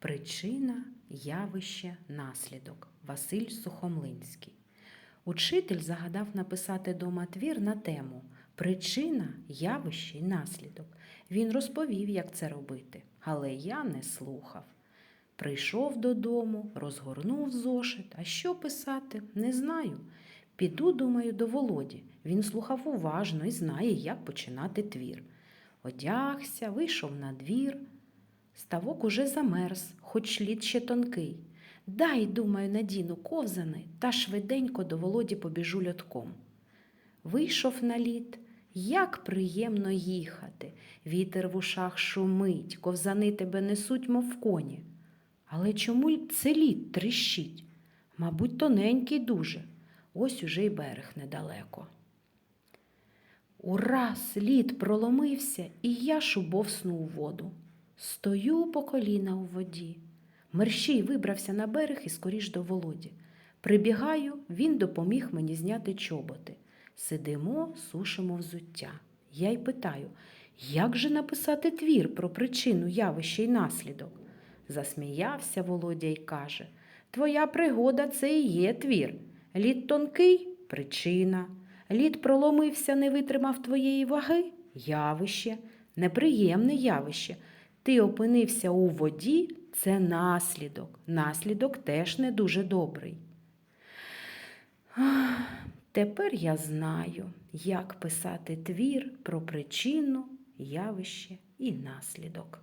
Причина, явище, наслідок. Василь Сухомлинський. Учитель загадав написати дома твір на тему Причина, явище і наслідок. Він розповів, як це робити, але я не слухав. Прийшов додому, розгорнув зошит. А що писати? Не знаю. Піду, думаю, до Володі. Він слухав уважно і знає, як починати твір. Одягся, вийшов на двір. Ставок уже замерз, хоч лід ще тонкий. Дай, думаю, надіну ковзани та швиденько до Володі побіжу льотком. Вийшов на лід, як приємно їхати. Вітер в ушах шумить, ковзани тебе несуть, мов коні. Але чому це лід тріщить? Мабуть, тоненький дуже. Ось уже й берег недалеко. Ураз лід проломився, і я шубовснув у воду. Стою по коліна у воді. Мерщій вибрався на берег і скоріш до Володі. Прибігаю, він допоміг мені зняти чоботи. Сидимо, сушимо взуття. Я й питаю, як же написати твір про причину явища й наслідок? Засміявся Володя й каже: Твоя пригода це і є твір. Лід тонкий причина. Лід проломився, не витримав твоєї ваги явище, неприємне явище. Ти опинився у воді це наслідок. Наслідок теж не дуже добрий. Тепер я знаю, як писати твір про причину, явище і наслідок.